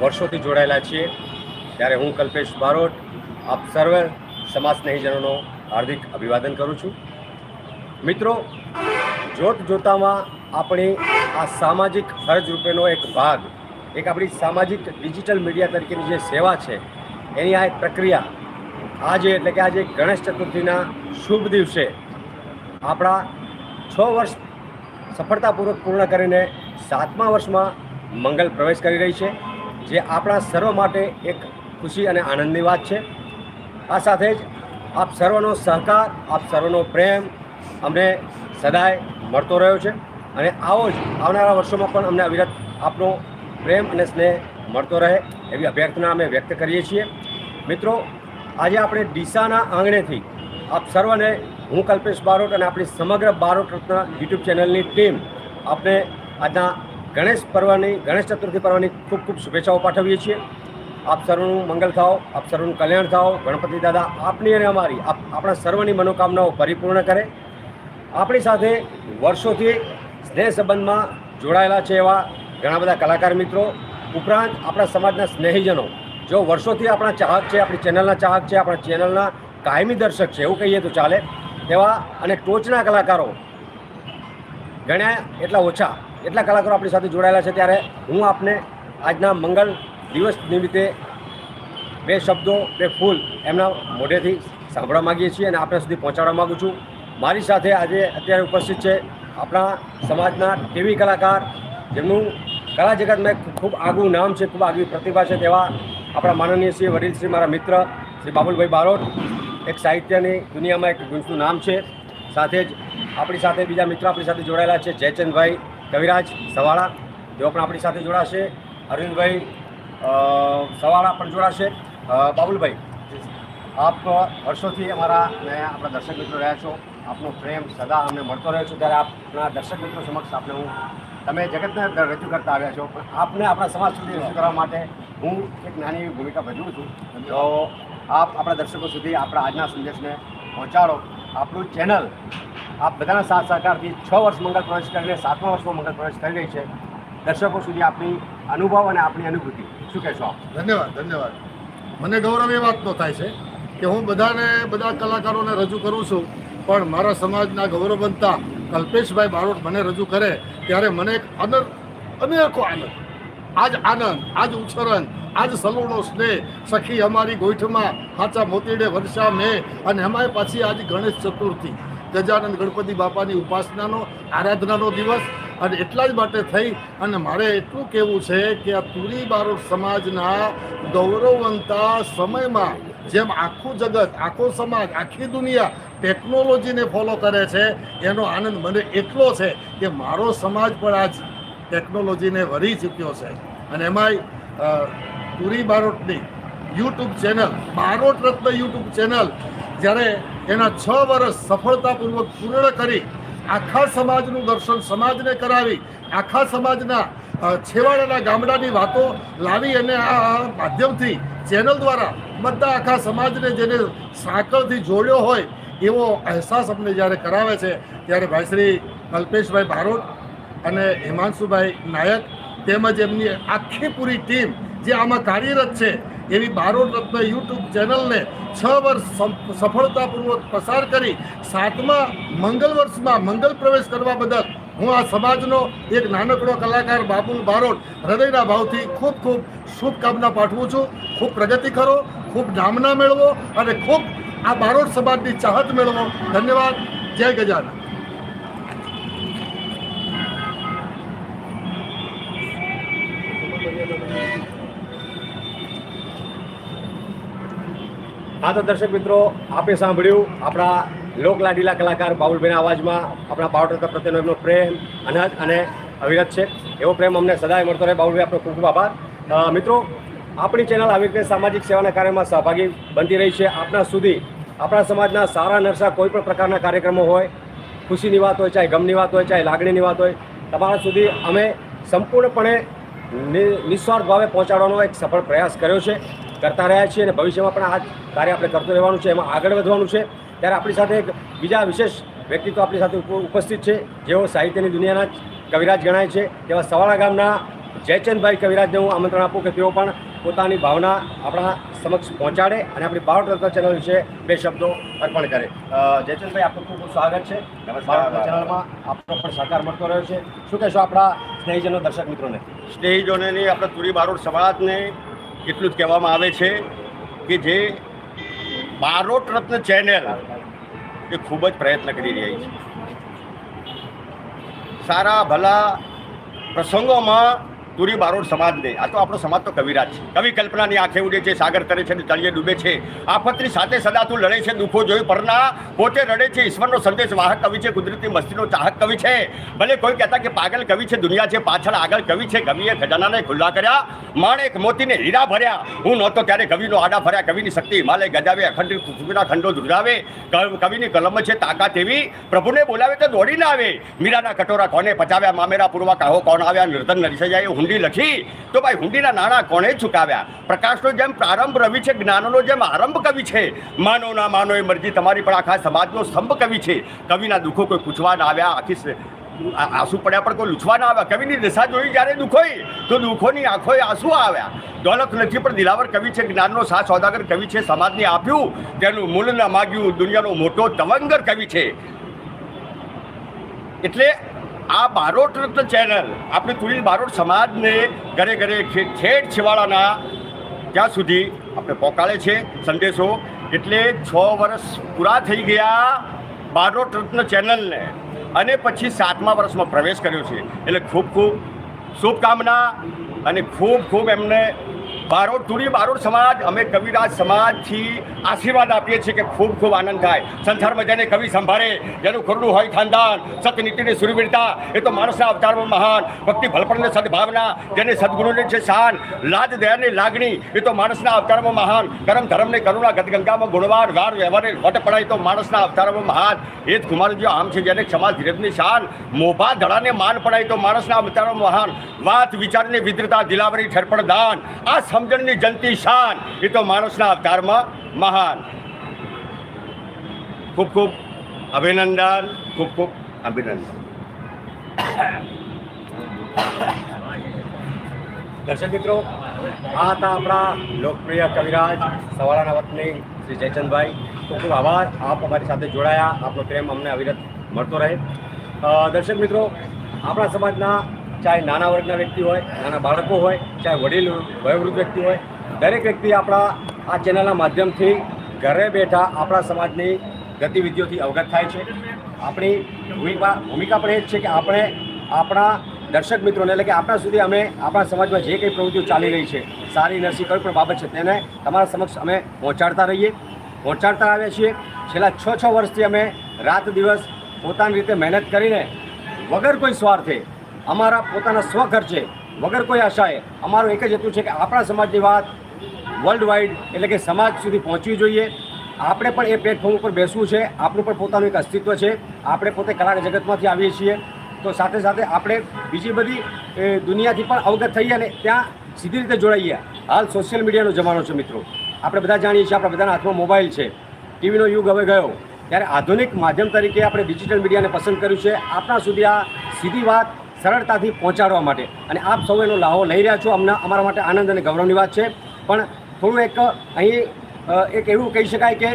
વર્ષોથી જોડાયેલા છીએ. ત્યારે હું કલ્પેશ બારોટ, આપ સર્વ સમાજ સ્નેહીજનોનો હાર્દિક અભિવાદન કરું છું. મિત્રો, જોત જોતામાં આપણી આ સામાજિક ફરજ રૂપેનો એક ભાગ, એક આપણી સામાજિક ડિજિટલ મીડિયા તરીકેની જે સેવા છે, એની આ એક પ્રક્રિયા, આજે એટલે કે આજે ગણેશ ચતુર્થીના શુભ દિવસે આપણા છ વર્ષ સફળતાપૂર્વક પૂર્ણ કરીને સાતમા વર્ષમાં મંગલ પ્રવેશ કરી રહી છે. જે આપણા સર્વ માટે એક ખુશી અને આનંદની વાત છે. આ સાથે જ આપ સર્વનો સહકાર, આપ સર્વનો પ્રેમ અમને સદાય મળતો રહ્યો છે અને આવો જ આવનારા વર્ષોમાં પણ અમને અવિરત આપનો પ્રેમ અને સ્નેહ મળતો રહે એવી અભ્યર્થના અમે વ્યક્ત કરીએ છીએ. મિત્રો, આજે આપણે ડીસાના આંગણેથી આપ સર્વને હું કલ્પેશ બારોટ અને આપણી સમગ્ર બારોટ રત્ન યુટ્યુબ ચેનલની ટીમ આપણે આજના ગણેશ પર્વની, ગણેશ ચતુર્થી પર્વની ખૂબ ખૂબ શુભેચ્છાઓ પાઠવીએ છીએ. આપ સર્વનું મંગલ થાઓ, આપ સર્વનું કલ્યાણ થાઓ. ગણપતિ દાદા આપની અને અમારી, આપ આપણા સર્વની મનોકામનાઓ પરિપૂર્ણ કરે. આપણી સાથે વર્ષોથી સ્નેહ સંબંધમાં જોડાયેલા છે એવા ઘણા બધા કલાકાર મિત્રો. ઉપરાંત આપણા સમાજના સ્નેહીજનો. જો વર્ષોથી આપણા ચાહક છે, આપણી ચેનલના ચાહક છે, આપણા ચેનલના કાયમી દર્શક છે, એવું કહીએ તો ચાલે. તેવા અને ટોચના કલાકારો ગણ્યા એટલા ઓછા. એટલા કલાકારો આપણી સાથે જોડાયેલા છે ત્યારે હું આપને આજના મંગળ દિવસ નિમિત્તે બે શબ્દો, બે ફૂલ એમના મોઢેથી સાંભળવા માગીએ છીએ અને આપણા સુધી પહોંચાડવા માગું છું. મારી સાથે આજે અત્યારે ઉપસ્થિત છે આપણા સમાજના ટીવી કલાકાર જેમનું કલા જગતમાં ખૂબ આગવું નામ છે, ખૂબ આગવી પ્રતિભા છે તેવા આપણા માનનીય શ્રી વડીલ શ્રી મારા મિત્ર શ્રી બાબુલભાઈ બારોટ, એક સાહિત્યની દુનિયામાં એક ગુંજનું નામ છે. સાથે જ આપણી સાથે બીજા મિત્રો આપણી સાથે જોડાયેલા છે જયચંદભાઈ કવિરાજ સવાળા, તેઓ પણ આપણી સાથે જોડાશે. અરવિંદભાઈ સવાળા પણ જોડાશે. બાબુલભાઈ, આપ વર્ષોથી અમારા ને આપણા દર્શક મિત્રો રહ્યા છો. આપનો પ્રેમ સદા અમને મળતો રહ્યો છે. ત્યારે આપના દર્શક મિત્રો સમક્ષ આપણે હું, તમે જગતને રજૂ કરતા આવ્યા છો. પણ આપને આપણા સમાજ સુધી રજૂ કરવા માટે હું એક નાની એવી ભૂમિકા ભજવું છું. તો આપ આપણા દર્શકો સુધી આપણા આજના સંદેશને પહોંચાડો. આપણું ચેનલ આપ બધાના સાથ સહકારથી છ વર્ષ મંગળ પ્રવેશ કરીને સાતમા વર્ષમાં મંગળ પ્રવેશ કરી રહી છે. દર્શકો સુધી આપની અનુભવ અને આપણી અનુભૂતિ. શું કહેશો આપ? ધન્યવાદ ધન્યવાદ. મને ગૌરવ એ વાતનો થાય છે કે હું બધાને, બધા કલાકારોને રજૂ કરું છું, પણ મારા સમાજના ગૌરવ બનતા કલ્પેશભાઈ બારોટ મને રજૂ કરે ત્યારે મને એક અનર, અનેકો આનંદ. આજ આનંદ, આજ ઉછરણ, આજ સલૂણો સ્નેહ સખી અમારી ગોઠમાં હાચા મોતીડે વર્ષા મેં અને એમાંય પાછી આજ ગણેશ ચતુર્થી. ગજાનંદ ગણપતિ બાપાની ઉપાસનાનો, આરાધનાનો દિવસ. અને એટલા જ માટે થઈ, અને મારે એટલું કહેવું છે કે આ તુરી બારોટ સમાજના ગૌરવવંતા સમયમાં જેમ આખું જગત, આખો સમાજ, આખી દુનિયા ટેકનોલોજીને ફોલો કરે છે, એનો આનંદ મને એટલો છે કે મારો સમાજ પણ આજ ટેકનોલોજીને વરી ચૂક્યો છે. અને એમાંય Turi બારોટની YouTube channel, Barot Ratna YouTube channel, જ્યારે એના છ વર્ષ સફળતાપૂર્વક પૂર્ણ કરી આખા સમાજનું દર્શન સમાજને કરાવી, આખા સમાજના છેવાડાના ગામડાની વાતો લાવી અને આ માધ્યમથી ચેનલ દ્વારા બધા આખા સમાજને જેને સાંકળથી જોડ્યો હોય એવો અહેસાસ અમને જ્યારે કરાવે છે, ત્યારે ભાઈ શ્રી કલ્પેશભાઈ ભારોટ અને હિમાંશુભાઈ નાયક તેમજ એમની આખી પૂરી ટીમ જે આમાં કાર્યરત છે એવી બારોટ રત્ન યુટ્યુબ ચેનલને છ વર્ષ સફળતાપૂર્વક પસાર કરી સાતમા મંગલ વર્ષમાં મંગલ પ્રવેશ કરવા બદલ હું આ સમાજનો એક નાનકડો કલાકાર બાબુલ બારોટ હૃદયના ભાવથી ખૂબ ખૂબ શુભકામના પાઠવું છું. ખૂબ પ્રગતિ કરો, ખૂબ નામના મેળવો અને ખૂબ આ બારોટ સમાજની ચાહત મેળવો. ધન્યવાદ. જય ગજાનંદ હા તો દર્શક મિત્રો, આપે સાંભળ્યું આપણા લોકલાડીલા કલાકાર બાબુલભાઈના અવાજમાં, આપણા બાવટર પ્રત્યેનો એમનો પ્રેમ, અનાજ અને અવિરત છે. એવો પ્રેમ અમને સદાય મળતો રહે. બાબુલભાઈ, આપનો ખૂબ ખૂબ આભાર. મિત્રો, આપણી ચેનલ આવી રીતે સામાજિક સેવાના કાર્યમાં સહભાગી બનતી રહી છે. આપણા સુધી આપણા સમાજના સારા નરસા કોઈ પણ પ્રકારના કાર્યક્રમો હોય, ખુશીની વાત હોય, ચાહે ગમની વાત હોય, ચાહે લાગણીની વાત હોય, તમારા સુધી અમે સંપૂર્ણપણે નિ- નિસ્વાર્થ ભાવે પહોંચાડવાનો એક સફળ પ્રયાસ કર્યો છે. કરતા રહ્યા છીએ અને ભવિષ્યમાં પણ આ કાર્ય આપણે કરતું રહેવાનું છે એમાં આગળ વધવાનું છે. ત્યારે આપણી સાથે એક બીજા વિશેષ વ્યક્તિત્વ આપણી સાથે ઉપસ્થિત છે જેઓ સાહિત્યની દુનિયાના જ કવિરાજ ગણાય છે. તેવા સવાળા ગામના જયચંદભાઈ કવિરાજને હું આમંત્રણ આપું કે તેઓ પણ પોતાની ભાવના આપણા સમક્ષ પહોંચાડે અને આપણી બાવટ ચેનલ વિશે બે શબ્દો અર્પણ કરે. જયચંદભાઈ આપનું ખૂબ ખૂબ સ્વાગત છે. બાવટ ચેનલમાં આપનો પણ સહકાર મળતો રહ્યો છે. શું કહેશો આપણા સ્નેહીજનો દર્શક મિત્રોને? સ્નેહીજનોને આપણે તુરી બારોડ સમાજને એટલું જ કહેવામાં આવે છે કે જે બારોટ રત્ન ચેનલ એ ખૂબ જ પ્રયત્ન કરી રહી છે. સારા ભલા પ્રસંગોમાં તુરી બારોટ સમાજને આ તો આપણો સમાજ તો કવિરાજ છે. કવિ કલ્પનાની આંખે ઉડે છે, સાગર તરે છે અને તળિયે ડૂબે છે. આફતની સાથે સદાતું લડે છે, દુઃખો જોઈ પરના પોતે રડે છે, ઈશ્વરનો સંદેશ વાહક કવિ છે, કુદરતી મસ્તીનો ચાહક કવિ છે. ભલે કોઈ કહેતા કે પાગલ કવિ છે, દુનિયા છે, પાછળ આગળ કવિ છે કવિએ ખજાનાને ખુલ્લા કર્યા. માણેક મોતીને હીરા ભર્યા. હું નહોતો ત્યારે કવિનો આડા ભર્યા કવિની શક્તિ હિમાલય ગજાવે, અખંડ પૃથ્વીના ખંડો ધ્રુજાવે કવિની કલમ છે તાકાત એવી. પ્રભુને બોલાવે તો દોડીને આવે. મીરાના કટોરા કોને પચાવ્યા? મામેરા પૂર્વા કાહો કોણ આવ્યા? નિર્ધન નરી જાય હુંડી લખી તો ભાઈ હુંડીના નાણાં કોણે ચૂકાવ્યા? પ્રકાશનો જેમ પ્રારંભ રવિ છે, જ્ઞાનનો જેમ આરંભ કવિ છે, માનો ના માનો એ મરજી તમારી પણ આખા સમાજનો સ્તંભ કવિ છે. કવિના દુઃખો કોઈ પૂછવા ના આવ્યા, આખી આંસુ પડ્યા પણ કોઈ લૂછવા ના આવ્યા. કવિની દશા જોઈ જ્યારે દુઃખોઈ તો દુઃખોની આંખોએ આંસુ આવ્યા. દોલત નથી, પણ દિલાવર કવિ છે, જ્ઞાનનો સાથ સોદાગર કવિ છે, સમાજને આપ્યું. તેનું મૂળ ના માગ્યું, દુનિયાનો મોટો તવંગર કવિ છે. એટલે આ બારોટ રત્ન ચેનલ આપણે તુરી બારોટ સમાજને ઘરે ઘરે છેઠ છેવાડાના ત્યાં સુધી આપણે પહોંચાડે છે સંદેશો. એટલે છ વર્ષ પૂરા થઈ ગયા બારોટ રત્ન ચેનલને અને પછી સાતમા વર્ષમાં પ્રવેશ કર્યો છે. એટલે ખૂબ ખૂબ શુભકામના અને ખૂબ ખૂબ એમને બારોટ તુરી બારોટ સમાજ, અમે કવિરાજ સમાજથી આશીર્વાદ આપીએ છીએ કે ખૂબ ખૂબ આનંદ થાય. સંસારમાં જેને કવિ સંભાળે, જેનું ખુરડું હોય ખાનદાન સત્યનીતિની સુરવીરતા, એ તો માણસના અવતારમાં મહાન. ભક્તિ ભલપણને સદભાવના, જેને સદગુરુની છે શાન, લાજ, દયાની લાગણી, એ તો માણસના અવતારમાં મહાન. કરમ ધર્મને કરુણા ગતગંગામાં ગુણવાર, વાર, વ્યવહારે હોટ પડાય તો માણસના અવતારમાં મહાન. એ જ કુમારજી આમ છે જેને ક્ષમા, ધીરજની શાન, મોભા, ધડાને માન પડાય તો માણસના અવતારમાં મહાન. વાત, વિચારની વિદ્રતા, દિલાવરી, ઠરપણ, દાન. આ સમજણની જનતી શાન. એ તો માણસના અવતારમાં મહાન. ખૂબ ખૂબ અભિનંદન, ખૂબ ખૂબ અભિનંદન. દર્શક મિત્રો, આ હતા આપણા લોકપ્રિય કવિરાજ સવાળાના વતની શ્રી જયચંદભાઈ. ખૂબ ખૂબ આભાર. આપ અમારી સાથે જોડાયા. આપનો પ્રેમ અમને અવિરત મળતો રહે. દર્શક મિત્રો, આપણા સમાજના ચાહે નાના વર્ગના વ્યક્તિ હોય, નાના બાળકો હોય, ચાહે વડીલ, વયોવૃદ્ધ વ્યક્તિ હોય, દરેક વ્યક્તિ આપણા આ ચેનલના માધ્યમથી ઘરે બેઠા આપણા સમાજની ગતિવિધિઓથી અવગત થાય છે. આપણી ભૂમિકા ભૂમિકા પણ એ જ છે કે આપણે આપણા દર્શક મિત્રોને, એટલે કે આપણા સુધી અમે આપણા સમાજમાં જે કંઈ પ્રવૃત્તિઓ ચાલી રહી છે, સારી નરસી કોઈ પણ બાબત છે, તેને તમારા સમક્ષ અમે પહોંચાડતા રહીએ. પહોંચાડતા આવ્યા છીએ. છેલ્લા છ છ વર્ષથી અમે રાત દિવસ પોતાની રીતે મહેનત કરીને વગર કોઈ સ્વાર્થે અમારા પોતાના સ્વખર્ચે, વગર કોઈ આશાએ, અમારું એક જ હેતુ છે કે આપણા સમાજની વાત વર્લ્ડ વાઇડ એટલે કે સમાજ સુધી પહોંચવી જોઈએ. આપણે પણ એ પ્લેટફોર્મ ઉપર બેસવું છે. આપણું પણ પોતાનું એક અસ્તિત્વ છે. આપણે પોતે કલા જગતમાંથી આવીએ છીએ. તો સાથે સાથે આપણે બીજી બધી દુનિયાથી પણ અવગત થઈએ અને ત્યાં સીધી રીતે જોડાઈએ. હાલ સોશિયલ મીડિયાનો જમાનો છે મિત્રો. આપણે બધા જાણીએ છીએ, આપણા બધાના હાથમાં મોબાઈલ છે. ટીવીનો યુગ હવે ગયો. ત્યારે આધુનિક માધ્યમ તરીકે આપણે ડિજિટલ મીડિયાને પસંદ કર્યું છે. આપણા સુધી આ સીધી વાત સરળતાથી પહોંચાડવા માટે. અને આપ સૌ એનો લાહો લઈ રહ્યા છો. અમને અમારા માટે આનંદ અને ગૌરવની વાત છે. પણ થોડું એક, અહીં એક એવું કહી શકાય કે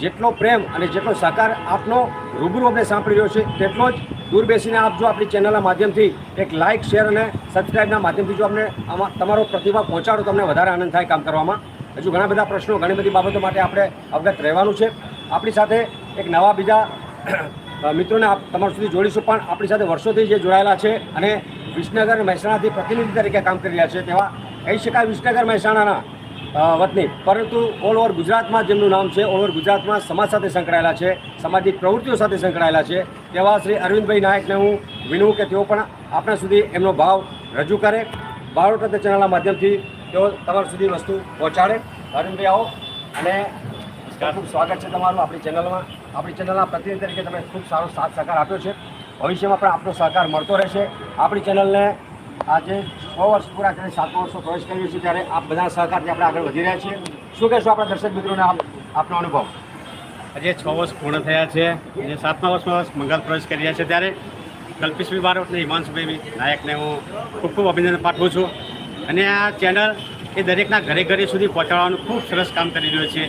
જેટલો પ્રેમ અને જેટલો સહકાર આપનો રૂબરૂ અમને સાંભળી રહ્યો છે, તેટલો જ દૂર બેસીને આપ જો આપણી ચેનલના માધ્યમથી એક લાઇક શેર અને સબસ્ક્રાઇબના માધ્યમથી જો અમને આમાં તમારો પ્રતિભાવ પહોંચાડો, તો અમને વધારે આનંદ થાય કામ કરવામાં. હજુ ઘણા બધા પ્રશ્નો, ઘણી બધી બાબતો માટે આપણે અવગત રહેવાનું છે. આપણી સાથે એક નવા બીજા મિત્રોને આપ તમારા સુધી જોડીશું, પણ આપણી સાથે વર્ષોથી જે જોડાયેલા છે અને વિસનગર મહેસાણાથી પ્રતિનિધિ તરીકે કામ કરી રહ્યા છે તેવા કહી શકાય વિસનગર મહેસાણાના વતની. પરંતુ ઓલ ઓવર ગુજરાતમાં જેમનું નામ છે, ઓલ ઓવર ગુજરાતમાં સમાજ સાથે સંકળાયેલા છે, સામાજિક પ્રવૃત્તિઓ સાથે સંકળાયેલા છે, તેવા શ્રી અરવિંદભાઈ નાયકને હું વિનવું કે તેઓ પણ આપણા સુધી એમનો ભાવ રજૂ કરે. બારોટ ચેનલના માધ્યમથી તેઓ તમારા સુધી વસ્તુ પહોંચાડે. અરવિંદભાઈ આવો. અને ખૂબ ખૂબ સ્વાગત છે તમારું આપણી ચેનલમાં. આપણી ચેનલના પ્રતિનિધિ તરીકે તમે ખૂબ સારો સાથ સહકાર આપ્યો છે. ભવિષ્યમાં પણ આપનો સહકાર મળતો રહેશે. આપણી ચેનલને આજે છ વર્ષ પૂરા કરીને સાતમા વર્ષો પ્રવેશ કરીએ છીએ ત્યારે આપ બધા સહકારથી આપણે આગળ વધી રહ્યા છીએ. શું કહેશો આપણા દર્શક મિત્રોને આપનો અનુભવ? આજે છ વર્ષ પૂર્ણ થયા છે અને સાતમા વર્ષમાં મંગલ પ્રવેશ કરી રહ્યા છે ત્યારે કલ્પેશભાઈ બારોટ અને હિમાંશુભાઈ નાયકને હું ખૂબ ખૂબ અભિનંદન પાઠવું છું. અને આ ચેનલ એ દરેકના ઘરે ઘરે સુધી પહોંચાડવાનું ખૂબ સરસ કામ કરી રહ્યું છે.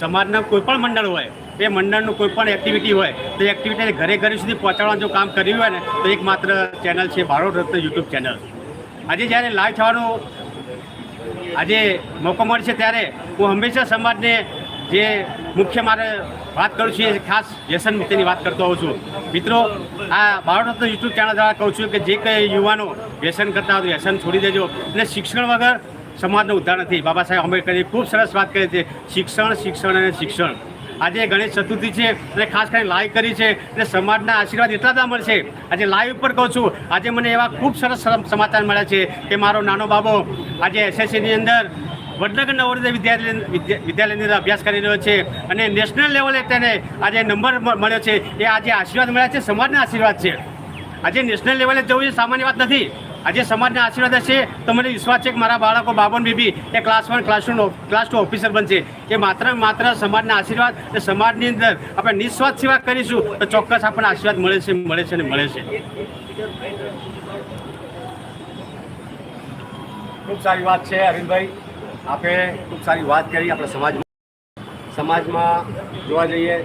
સમાજના કોઈ પણ મંડળ હોય, એ મંડળનું કોઈ પણ એક્ટિવિટી હોય, તો એ એક્ટિવિટીને ઘરે ઘરે સુધી પહોંચાડવાનું જો કામ કર્યું હોય ને, તો એકમાત્ર ચેનલ છે ભારત રત્ન યુટ્યુબ ચેનલ આજે જ્યારે લાઈવ થવાનું, આજે મોકો મળશે ત્યારે હું હંમેશા સમાજને જે મુખ્ય મારે વાત કરું છું, એ ખાસ વ્યસન મુક્તિની વાત કરતો હોઉં છું. મિત્રો, આ બારોટ રત્ન યુટ્યુબ ચેનલ દ્વારા કહું છું કે જે કંઈ યુવાનો વ્યસન કરતા હોય વ્યસન છોડી દેજો. અને શિક્ષણ વગર સમાજનો ઉદ્ધાર નથી. બાબા સાહેબ આંબેડકરે ખૂબ સરસ વાત કરી છે. શિક્ષણ શિક્ષણ અને શિક્ષણ. આજે ગણેશ ચતુર્થી છે અને ખાસ કરીને લાઈવ કરી છે અને સમાજના આશીર્વાદ એટલા બધા મળશે. આજે લાઈવ ઉપર કહું છું, આજે મને એવા ખૂબ સરસ સમ- સમાચાર મળ્યા છે કે મારો નાનો બાબો આજે એસએસસીની અંદર વડનગર નવોદય વિદ્યાલય વિદ્યાલયની અંદર અભ્યાસ કરી રહ્યો છે અને નેશનલ લેવલે તેને આજે નંબર મળ્યો છે. એ આજે આશીર્વાદ મળ્યા છે, સમાજના આશીર્વાદ છે. આજે નેશનલ લેવલે જવું એ સામાન્ય વાત નથી. આજે સમાજના આશીર્વાદ હશે. તો મને વિશ્વાસ છે કે મારા બાળકો બાબન બીબી એ class one class two class two officer બનશે. એ માત્ર માત્ર સમાજના આશીર્વાદ અને સમાજની અંદર આપણે નિસ્વાર્થ સેવા કરીશું તો ચોક્કસ આપણને આશીર્વાદ મળે છે મળે છે અને મળે છે. ખૂબ સારી વાત છે, અરવિંદભાઈ. આપે ખૂબ સારી વાત કરી આપણા સમાજમાં. સમાજમાં જોવા જઈએ